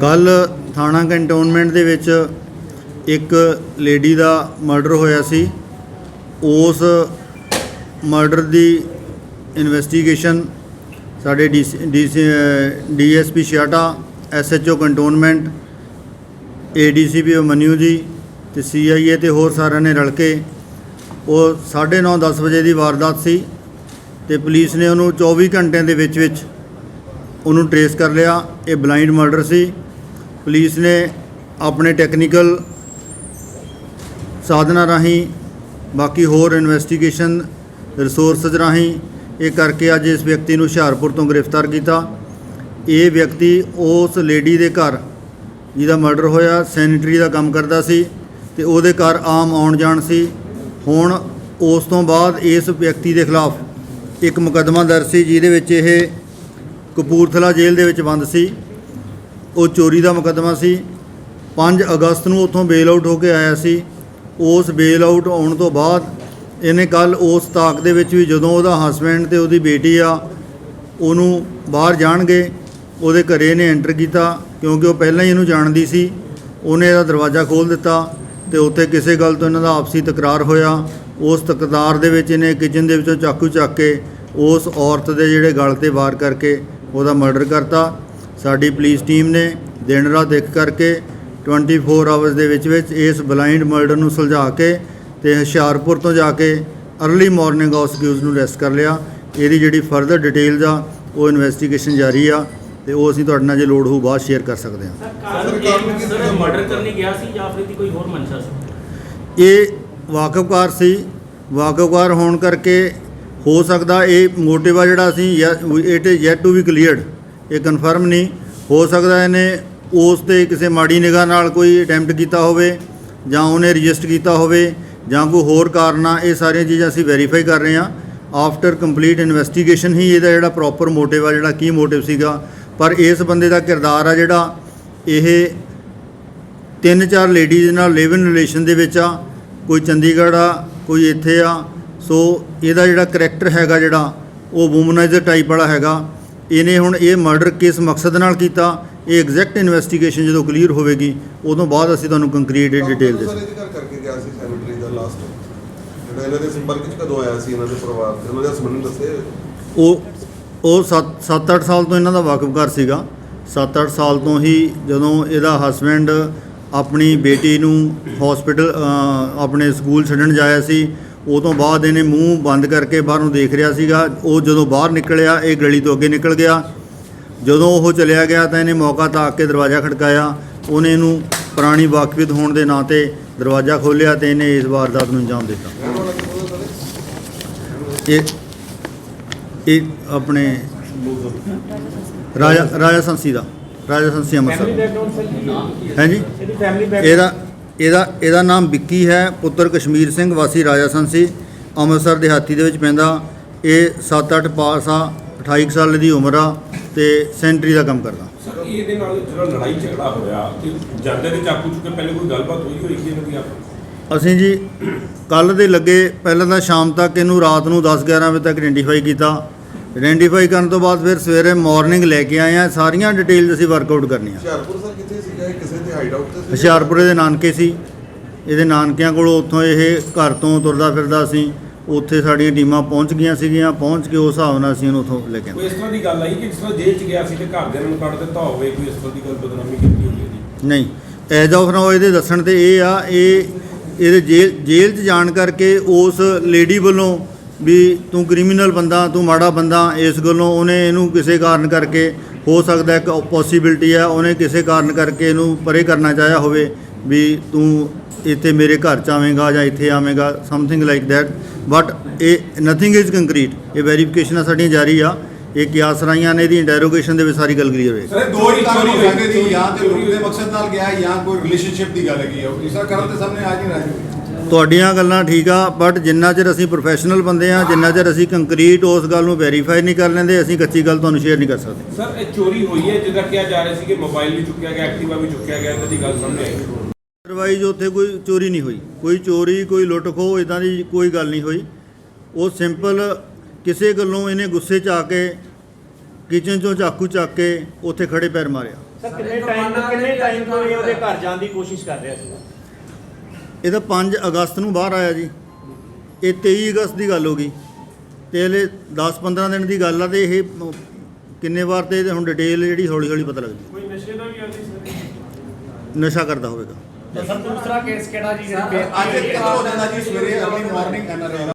ਕੱਲ ਥਾਣਾ ਕੰਟੋਨਮੈਂਟ ਦੇ ਵਿੱਚ ਇੱਕ ਲੇਡੀ ਦਾ ਮਰਡਰ ਹੋਇਆ ਸੀ। ਉਸ ਮਰਡਰ ਦੀ ਇਨਵੈਸਟੀਗੇਸ਼ਨ ਸਾਡੇ DSP Chhiata SHO cantonment, ADCP ਮਨਿਊ ji ਤੇ ਸੀਆਈਏ ਤੇ ਹੋਰ ਸਾਰਿਆਂ ਨੇ ਰਲ ਕੇ ਉਹ 9:30 10 ਵਜੇ ਦੀ ਵਾਰਦਾਤ ਸੀ ਤੇ ਪੁਲਿਸ ਨੇ ਉਹਨੂੰ 24 ਘੰਟਿਆਂ ਦੇ ਵਿੱਚ ਵਿੱਚ ਉਹਨੂੰ ਟਰੇਸ ਕਰ ਲਿਆ। ਇਹ ਬਲਾਈਂਡ ਮਰਡਰ ਸੀ। ਪੁਲਿਸ ਨੇ ਆਪਣੇ ਟੈਕਨੀਕਲ ਸਾਧਨਾਂ ਰਾਹੀਂ ਬਾਕੀ ਹੋਰ ਇਨਵੈਸਟੀਗੇਸ਼ਨ ਰਿਸੋਰਸਸ ਰਾਹੀਂ ਇਹ ਕਰਕੇ ਅੱਜ ਇਸ ਵਿਅਕਤੀ ਨੂੰ ਹੁਸ਼ਿਆਰਪੁਰ ਤੋਂ ਗ੍ਰਿਫਤਾਰ ਕੀਤਾ। ਇਹ ਵਿਅਕਤੀ ਉਸ ਲੇਡੀ ਦੇ ਘਰ ਜਿਹਦਾ ਮਰਡਰ ਹੋਇਆ ਸੈਨਿਟਰੀ ਦਾ ਕੰਮ ਕਰਦਾ ਸੀ ਤੇ ਉਹਦੇ ਘਰ ਆਮ ਆਉਣ ਜਾਣ ਸੀ। ਹੁਣ ਉਸ ਤੋਂ ਬਾਅਦ ਇਸ ਵਿਅਕਤੀ ਦੇ ਖਿਲਾਫ ਇੱਕ ਮੁਕੱਦਮਾ ਦਰਜ ਸੀ, ਜਿਹਦੇ ਵਿੱਚ ਇਹ ਕਪੂਰਥਲਾ ਜੇਲ੍ਹ ਦੇ ਵਿੱਚ ਬੰਦ ਸੀ। ਉਹ ਚੋਰੀ ਦਾ ਮੁਕੱਦਮਾ ਸੀ। 5 ਅਗਸਤ ਨੂੰ ਉੱਥੋਂ ਬੇਲ ਆਊਟ ਹੋ ਕੇ ਆਇਆ ਸੀ। ਉਸ ਬੇਲ ਆਊਟ ਆਉਣ ਤੋਂ ਬਾਅਦ ਇਹਨੇ ਕੱਲ ਉਸ ਤਾਕ ਦੇ ਵਿੱਚ ਵੀ ਜਦੋਂ ਉਹਦਾ ਹਸਬੈਂਡ ਤੇ ਉਹਦੀ ਬੇਟੀ ਆ, ਉਹਨੂੰ ਬਾਹਰ ਜਾਣਗੇ, ਉਹਦੇ ਘਰੇ ਨੇ ਐਂਟਰ ਕੀਤਾ ਕਿਉਂਕਿ ਉਹ ਪਹਿਲਾਂ ਹੀ ਇਹਨੂੰ ਜਾਣਦੀ ਸੀ। ਉਹਨੇ ਇਹਦਾ ਦਰਵਾਜ਼ਾ ਖੋਲ੍ਹ ਦਿੱਤਾ ਤੇ ਉੱਥੇ ਕਿਸੇ ਗੱਲ ਤੋਂ ਇਹਨਾਂ ਦਾ ਆਪਸੀ ਤਕਰਾਰ ਹੋਇਆ। ਉਸ ਤਕਰਾਰ ਦੇ ਵਿੱਚ ਇਹਨੇ ਕਿਚਨ ਦੇ ਵਿੱਚੋਂ ਚਾਕੂ ਚੱਕ ਕੇ ਉਸ ਔਰਤ ਦੇ ਜਿਹੜੇ ਗਲ ਤੇ ਵਾਰ ਕਰਕੇ ਉਹਦਾ ਮਰਡਰ ਕਰਤਾ। ਸਾਡੀ ਪੁਲਿਸ ਟੀਮ ਨੇ ਦਿਨ ਰਾਤ ਇੱਕ ਕਰਕੇ 24 ਆਵਰਸ ਦੇ ਵਿੱਚ ਵਿੱਚ ਇਸ ਬਲਾਈਂਡ ਮਰਡਰ ਨੂੰ ਸੁਲਝਾ ਕੇ ਤੇ ਹੁਸ਼ਿਆਰਪੁਰ ਤੋਂ ਜਾ ਕੇ ਅਰਲੀ ਮਾਰਨਿੰਗ ਉਸ ਅਕਿਊਜ਼ ਨੂੰ ਅਰੈਸਟ ਕਰ ਲਿਆ। ਇਹਦੀ ਜਿਹੜੀ ਫਰਦਰ ਡਿਟੇਲਸ ਆ ਉਹ ਇਨਵੈਸਟੀਗੇਸ਼ਨ ਜਾਰੀ ਆ ਤੇ ਉਹ ਅਸੀਂ ਤੁਹਾਡੇ ਨਾਲ ਜੇ ਲੋੜ ਹੋਊ ਬਾਅਦ ਸ਼ੇਅਰ ਕਰ ਸਕਦੇ ਹਾਂ। ਸਰ ਕਾਰਨ ਸਰ ਮਰਡਰ ਕਰਨੇ ਗਿਆ ਸੀ ਜਾਂ ਫਿਰ ਇਹਦੀ ਕੋਈ ਹੋਰ ਮਨਸ਼ਾ ਸੀ? ਇਹ ਵਾਕਫਕਾਰ ਸੀ। ਵਾਕਫਕਾਰ ਹੋਣ ਕਰਕੇ ਹੋ ਸਕਦਾ ਇਹ ਮੋਟਿਵ ਆ ਜਿਹੜਾ ਅਸੀਂ it is yet to be cleared ਇਹ ਕਨਫਰਮ ਨਹੀਂ। ਹੋ ਸਕਦਾ ਇਹਨੇ ਉਸ ਤੇ ਕਿਸੇ ਮਾੜੀ ਨਿਗਾਹ ਨਾਲ ਕੋਈ ਅਟੈਂਪਟ ਕੀਤਾ ਹੋਵੇ ਜਾਂ ਉਹਨੇ ਰਜਿਸਟਰ ਕੀਤਾ ਹੋਵੇ ਜਾਂ ਕੋਈ ਹੋਰ ਕਾਰਨ ਆ, ਇਹ ਸਾਰੀਆਂ ਚੀਜ਼ਾਂ ਅਸੀਂ ਵੈਰੀਫਾਈ ਕਰ ਰਹੇ ਹਾਂ। ਆਫਟਰ ਕੰਪਲੀਟ ਇਨਵੈਸਟੀਗੇਸ਼ਨ ਹੀ ਇਹਦਾ ਜਿਹੜਾ ਪ੍ਰੋਪਰ ਮੋਟਿਵ ਆ, ਜਿਹੜਾ ਕੀ ਮੋਟਿਵ ਸੀਗਾ। ਪਰ ਇਸ ਬੰਦੇ ਦਾ ਕਿਰਦਾਰ ਆ ਜਿਹੜਾ ਇਹ ਤਿੰਨ ਚਾਰ ਲੇਡੀਜ਼ ਨਾਲ ਲਿਵ ਇਨ ਰਿਲੇਸ਼ਨ ਦੇ ਵਿੱਚ ਆ, ਕੋਈ ਚੰਡੀਗੜ੍ਹ ਆ, ਕੋਈ ਇੱਥੇ ਆ ਸੋ ਇਹਦਾ ਜਿਹੜਾ ਕਰੈਕਟਰ ਹੈਗਾ ਜਿਹੜਾ ਉਹ ਵੂਮਨਾਈਜ਼ਰ ਟਾਈਪ ਵਾਲਾ ਹੈਗਾ। ਇਹਨੇ ਹੁਣ ਇਹ ਮਰਡਰ ਕਿਸ ਮਕਸਦ ਨਾਲ ਕੀਤਾ। ਇਹ ਐਗਜ਼ੈਕਟ ਇਨਵੈਸਟੀਗੇਸ਼ਨ ਜਦੋਂ ਕਲੀਅਰ ਹੋਵੇਗੀ ਉਦੋਂ ਬਾਅਦ ਅਸੀਂ ਤੁਹਾਨੂੰ ਕੰਕਰੀਟ ਡਿਟੇਲ ਦੇ ਸਰ ਇਹਦੇ ਘਰ ਕਰਕੇ ਗਿਆ ਸੀ ਸੈਨਿਟਰੀ ਦਾ ਲਾਸਟ ਜਿਹੜਾ ਇਹਨਾਂ ਦੇ ਸੰਪਰਕ ਵਿੱਚ ਕਦੋਂ ਆਇਆ ਸੀ ਇਹਨਾਂ ਦੇ ਪਰਿਵਾਰ ਤੇ? ਉਹਨਾਂ ਦੇ ਹਸਬੰਦ ਨੂੰ ਦੱਸੇ ਉਹ ਉਹ 7-8 ਸਾਲ ਤੋਂ ਇਹਨਾਂ ਦਾ ਵਾਕਫਕਾਰ ਸੀਗਾ। 7-8 ਸਾਲ ਤੋਂ ਹੀ ਜਦੋਂ ਇਹਦਾ ਹਸਬੈਂਡ ਆਪਣੀ ਬੇਟੀ ਨੂੰ ਹਸਪੀਟਲ ਆਪਣੇ ਸਕੂਲ ਛੱਡਣ ਜਾਇਆ ਸੀ ਉਹ ਤੋਂ ਬਾਅਦ ਇਹਨੇ ਮੂੰਹ ਬੰਦ ਕਰਕੇ ਬਾਹਰ ਨੂੰ ਦੇਖ ਰਿਹਾ ਸੀਗਾ। ਉਹ ਜਦੋਂ ਬਾਹਰ ਨਿਕਲਿਆ ਇਹ ਗਲੀ ਤੋਂ ਅੱਗੇ ਨਿਕਲ ਗਿਆ। ਜਦੋਂ ਉਹ ਚਲਿਆ ਗਿਆ ਤਾਂ ਇਹਨੇ ਮੌਕਾ ਤਾਕ ਕੇ ਦਰਵਾਜ਼ਾ ਖੜਕਾਇਆ। ਉਹਨੇ ਇਹਨੂੰ ਪੁਰਾਣੀ ਵਾਕਫੀਅਤ ਹੋਣ ਦੇ ਨਾਂ ਤੇ ਦਰਵਾਜ਼ਾ ਖੋਲ੍ਹਿਆ ਤੇ ਇਹਨੇ ਇਸ ਵਾਰਦਾਤ ਨੂੰ ਅੰਜਾਮ ਦਿੱਤਾ। ਇਹ ਇਹ ਆਪਣੇ ਰਾਜਾ ਰਾਜਾ ਸੰਸੀ ਦਾ ਰਾਜਾ ਸੰਸੀ ਅੰਮ੍ਰਿਤਸਰ। ਹੈ ਜੀ? ਇਹਦੀ ਇਹਦਾ ਇਹਦਾ ਨਾਮ ਵਿੱਕੀ ਹੈ ਪੁੱਤਰ ਕਸ਼ਮੀਰ ਸਿੰਘ ਵਾਸੀ ਰਾਜਾ ਸੰਸੀ ਅੰਮ੍ਰਿਤਸਰ ਦਿਹਾਤੀ ਦੇ ਵਿੱਚ ਪੈਂਦਾ। ਇਹ 7-8 ਪਾਸ ਆ 28 ਕੁ ਸਾਲ ਦੀ ਉਮਰ ਆ ਤੇ ਸੈਂਟਰੀ ਦਾ ਕੰਮ ਕਰਦਾ। ਸਰ ਇਹਦੇ ਨਾਲ ਜਿਹੜਾ ਲੜਾਈ ਝਗੜਾ ਹੋਇਆ ਕਿ ਜਾਂਦੇ ਦੇ ਚਾਕੂ ਚੁੱਕੇ ਪਹਿਲੇ ਕੋਈ ਗੱਲਬਾਤ ਹੋਈ ਹੋਈ ਸੀ ਇਹਨਾਂ ਦੀ ਆਪ ਅਸੀਂ ਜੀ ਕੱਲ ਦੇ ਲੱਗੇ ਪਹਿਲਾਂ ਤਾਂ ਸ਼ਾਮ ਤੱਕ ਇਹਨੂੰ ਰਾਤ ਨੂੰ 10-11 ਵਜੇ ਤੱਕ ਆਇਡੈਂਟੀਫਾਈ ਕੀਤਾ। ਆਇਡੈਂਟੀਫਾਈ ਕਰਨ ਤੋਂ ਬਾਅਦ ਫਿਰ ਸਵੇਰੇ ਮਾਰਨਿੰਗ ਲੈ ਕੇ ਆਏ ਆ। ਸਾਰੀਆਂ ਡਿਟੇਲਸ ਅਸੀਂ ਵਰਕਆਊਟ ਕਰਨੀਆਂ। ਹੁਸ਼ਿਆਰਪੁਰ ਸਰ ਕਿੱਥੇ ਹਾਈਡ ਆਊਟ ਤੇ ਸੀ ਹੁਸ਼ਿਆਰਪੁਰੇ ਦੇ ਨਾਨਕੇ ਸੀ। ਇਹਦੇ ਨਾਨਕਿਆਂ ਕੋਲੋਂ ਉੱਥੋਂ ਇਹ ਘਰ ਤੋਂ ਤੁਰਦਾ ਫਿਰਦਾ ਸੀ। ਉੱਥੇ ਸਾਡੀਆਂ ਟੀਮਾਂ ਪਹੁੰਚ ਗਈਆਂ ਸੀਗੀਆਂ। ਪਹੁੰਚ ਕੇ ਉਸ ਹਿਸਾਬ ਨਾਲ ਅਸੀਂ ਉਹਨੂੰ ਉੱਥੋਂ ਲੈ ਕੇ ਆਏ। ਕੋਈ ਇਸ ਤਰ੍ਹਾਂ ਦੀ ਗੱਲ ਆਈ ਕਿ ਜਿਸ ਤਰ੍ਹਾਂ ਜੇਲ੍ਹ 'ਚ ਗਿਆ ਸੀ ਤੇ ਘਰ ਦੇ ਨੂੰ ਕੱਢ ਦਿੱਤਾ ਹੋਵੇ ਕੋਈ ਇਸ ਤਰ੍ਹਾਂ ਦੀ ਗੱਲ ਬਦਨਾਮੀ ਕੀਤੀ ਹੋਈ ਹੈ ਨਹੀਂ। ਐਜ ਆਫ ਨਾਓ ਇਹਦੇ ਦੱਸਣ ਤੇ ਇਹ ਆ ਇਹ ਇਹਦੇ ਜੇਲ੍ਹ ਜੇਲ੍ਹ 'ਚ ਜਾਣ ਕਰਕੇ ਉਸ ਲੇਡੀ ਵੱਲੋਂ ਵੀ ਤੂੰ ਕ੍ਰਿਮੀਨਲ ਬੰਦਾ ਤੂੰ ਮਾੜਾ ਬੰਦਾ ਇਸ ਗੱਲੋਂ ਉਹਨੇ ਇਹਨੂੰ ਕਿਸੇ ਕਾਰਨ ਕਰਕੇ ਹੋ ਸਕਦਾ ਇੱਕ ਪੋਸੀਬਿਲਿਟੀ ਆ ਉਹਨੇ ਕਿਸੇ ਕਾਰਨ ਕਰਕੇ ਇਹਨੂੰ ਪਰੇ ਕਰਨਾ ਚਾਹਿਆ ਹੋਵੇ ਵੀ ਤੂੰ ਇੱਥੇ ਮੇਰੇ ਘਰ ਚ ਆਵੇਂਗਾ ਜਾਂ ਇੱਥੇ ਆਵੇਂਗਾ ਸਮਥਿੰਗ ਲਾਈਕ ਦੈਟ ਬਟ ਇਹ ਨਥਿੰਗ ਇਜ਼ ਕੰਕਰੀਟ ਇਹ ਵੈਰੀਫਿਕੇਸ਼ਨਾਂ ਸਾਡੀਆਂ ਜਾਰੀ ਆ। ਇਹ ਕਿਆਸ ਰਾਈਆਂ ਨੇ ਇਹਦੀ ਇੰਟਰੋਗੇਸ਼ਨ ਦੇ ਵਿੱਚ ਸਾਰੀ ਗੱਲ ਕਲੀਅਰ ਹੋਏਗੀ ਸਰ ਦੋ ਹੀ ਕਾਰਨ ਹੋ ਸਕਦੇ ਜੀ ਜਾਂ ਤੇ ਦੇ ਮਕਸਦ ਨਾਲ ਗਿਆ ਜਾਂ ਕੋਈ ਰਿਲੇਸ਼ਨਸ਼ਿਪ ਦੀ ਗੱਲ ਹੈਗੀ ਹੈ ਉਹ ਤੀਸਰਾ ਕਾਰਨ ਤੇ ਸਾਹਮਣੇ ਆ ਨਹੀਂ ਰਿਹਾ ਤੁਹਾਡੀਆਂ ਗੱਲਾਂ ਠੀਕ ਆ ਬਟ ਜਿੰਨਾ ਚਿਰ ਅਸੀਂ ਪ੍ਰੋਫੈਸ਼ਨਲ ਬੰਦੇ ਆ ਜਿੰਨਾ ਚਿਰ ਅਸੀਂ ਕੰਕਰੀਟ ਉਸ ਗੱਲ ਨੂੰ ਵੈਰੀਫਾਈ ਨਹੀਂ ਕਰ ਲੈਂਦੇ ਅਸੀਂ ਕੱਚੀ ਗੱਲ ਤੁਹਾਨੂੰ ਸ਼ੇਅਰ ਨਹੀਂ ਕਰ ਸਕਦੇ। ਸਰ ਇਹ ਚੋਰੀ ਹੋਈ ਹੈ ਜਿੱਦਾਂ ਕਿਹਾ ਜਾ ਰਿਹਾ ਸੀ ਕਿ ਮੋਬਾਈਲ ਵੀ ਚੁੱਕਿਆ ਗਿਆ ਐਕਟਿਵਾ ਵੀ ਚੁੱਕਿਆ ਗਿਆ ਇਹਨਾਂ ਦੀ ਗੱਲ ਸਾਹਮਣੇ ਆਈ। ਅਦਰਵਾਈਜ਼ ਉੱਥੇ ਕੋਈ ਚੋਰੀ ਨਹੀਂ ਹੋਈ। ਕੋਈ ਚੋਰੀ ਕੋਈ ਲੁੱਟ ਖੋਹ ਇਦਾਂ ਦੀ ਕੋਈ ਗੱਲ ਨਹੀਂ ਹੋਈ। ਉਹ ਸਿੰਪਲ ਕਿਸੇ ਗੱਲੋਂ ਇਹਨੇ ਗੁੱਸੇ 'ਚ ਆ ਕੇ ਕਿਚਨ 'ਚੋਂ ਚਾਕੂ ਚੱਕ ਕੇ ਉੱਥੇ ਖੜੇ ਪੈਰ ਮਾਰਿਆ। ਸਰ ਕਿੰਨੇ ਟਾਈਮ ਤੋਂ ਕਿੰਨੇ ਟਾਈਮ ਤੋਂ ਇਹ ਉਹਦੇ ਘਰ ਜਾਣ ਦੀ ਕੋਸ਼ਿਸ਼ ਕਰ ਰਿਹਾ ਸੀ? ਇਹ ਤਾਂ 5 ਅਗਸਤ ਨੂੰ ਬਾਹਰ ਆਇਆ ਜੀ। ਇਹ 23 ਅਗਸਤ ਦੀ ਗੱਲ ਹੋ ਗਈ। ਤੇ ਹਲੇ 10-15 ਦਿਨ ਦੀ ਗੱਲ ਆ ਤੇ ਇਹ ਕਿੰਨੇ ਵਾਰ ਤੇ ਇਹਦੇ ਹੁਣ ਡਿਟੇਲ ਜਿਹੜੀ ਹੌਲੀ ਹੌਲੀ ਪਤਾ ਲੱਗਦੀ। ਕੋਈ ਨਸ਼ੇ ਦਾ ਵੀ ਆਦੀ ਸਰ? ਨਸ਼ਾ ਕਰਦਾ ਹੋਵੇਗਾ। ਸਰ ਦੂਸਰਾ ਕੇਸ ਕਿਹੜਾ ਜੀ? ਅੱਜ ਕਦੋਂ ਹੋ ਜਾਂਦਾ ਜੀ ਸਵੇਰੇ ਅਰਲੀ ਮਾਰਨਿੰਗ ਐਨਆਰਆਈ